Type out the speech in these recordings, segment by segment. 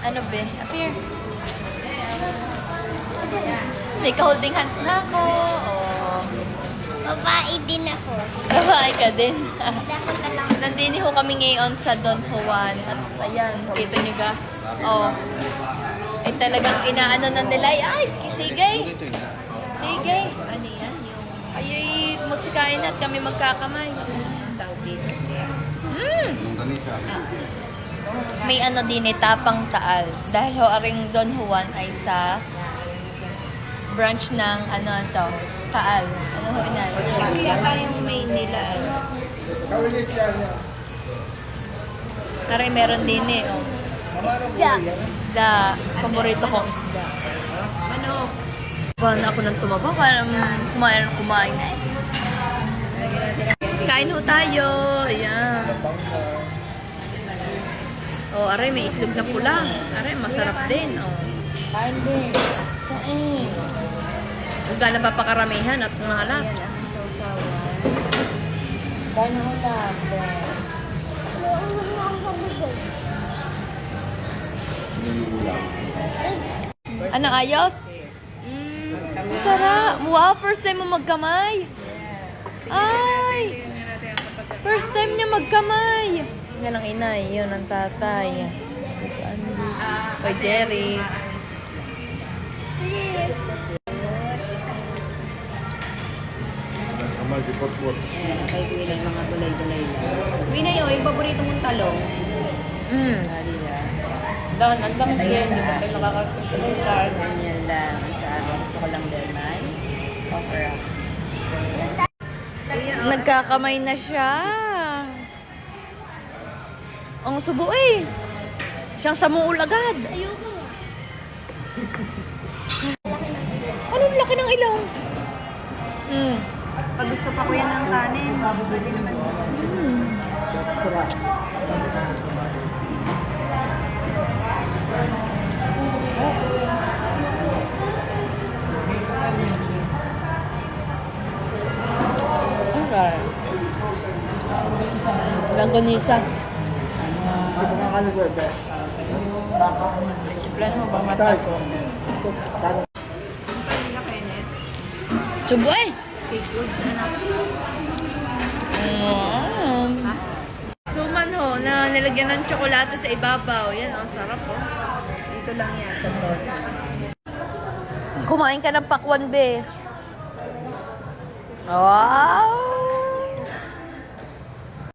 Ano be? Appear. May ka-holding hands na ako. Oh. Babae din ako. Babae ka din. Nandini ho kami ngayon sa Don Juan. At ayan, kita nyo ga. Oh. Ay talagang inaano na nila. Ay, sige. Sige. Ano yan? Yung, ay, magsikain at kami magkakamay. May ano din eh, tapang taal. Dahil ho, aring Don Juan ay sa branch ng ano to, taal. Ano ho inan? Yata yung main nila. Tara, meron din eh. Oh. Isda. Paborito kong isda. Ano? Paano ako nang tumaba? Parang kumain kumain na eh. Kain ho tayo. Ayan. Oh, aray, may itlog na pula. Aray, masarap din. Oh. Kain din. Kain. Huwag ka napapakaramihan at mahalap. Kain tayo. Ano, ayos? Mm, masarap. Wow, first time mo magkamay. Ay! First time niya magkamay. Yan ang inay, yun ang tatay. Kay Jerry. Kay Winay, mga gulay-gulay lang. Winay, oh, yung paborito mong talong. Mm. Maria. Dahil ang dami din, di ba kayo nakakakita ng card? Ganyan Ang subo eh. Siyang samuul agad. Anong laki ng ilaw? Mm. Pag gusto pa ko yan ng kanin, pwede naman. Okay. Langgonisa. Plan Subo eh. Mm. Suman ho, na nilagyan ng tsokolate sa ibabaw. Yan, ang sarap oh. Dito lang yan sa store. Kumain ka ng pakwan, be. Wow!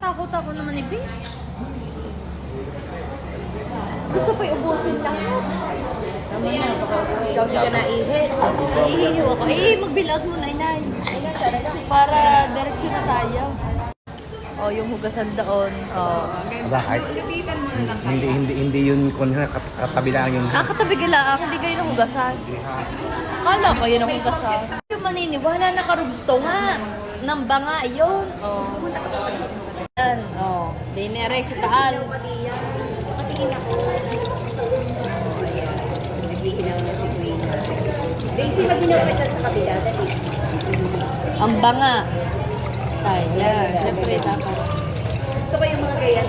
Takot ako naman ni Be. Gusto pa iubusin lahat. Ikaw hindi ka naihit. Ihihiw ako. Eh, mag-bill out muna, inay. Para diretso na tayo. Oh, yung hugasan doon. Oh. Bakit? Hindi hindi hindi yun kung kat katabilaan yun. Ah, katabi gila, hindi kayo ng hugasan. Kala ko yun ang hugasan. Yung maniniwala na karugto nga. Nang banga yun. Oh. Yan, oh. Dinere sa taal. Patingin ako. Ang banga. Ay, yan. Siyempre, dapat. Gusto ko yung mga ganyan.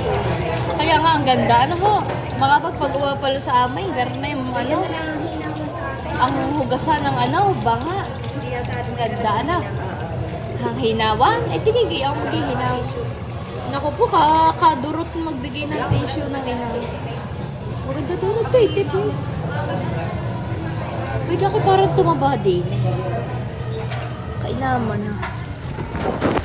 Kaya nga, ang ganda. Ano ho? Makapagpagawa pala sa amin. Garna yung ano. Ang hugasan ng ano, banga. Ang ganda, ano. Ang hinawan. Eh, tigigay ako maghihinaw. Naku po, ka kadurot magbigay ng tissue ng ina. Maganda to, nagtitip eh. Wait, ako parang tumaba din eh. Kainaman na.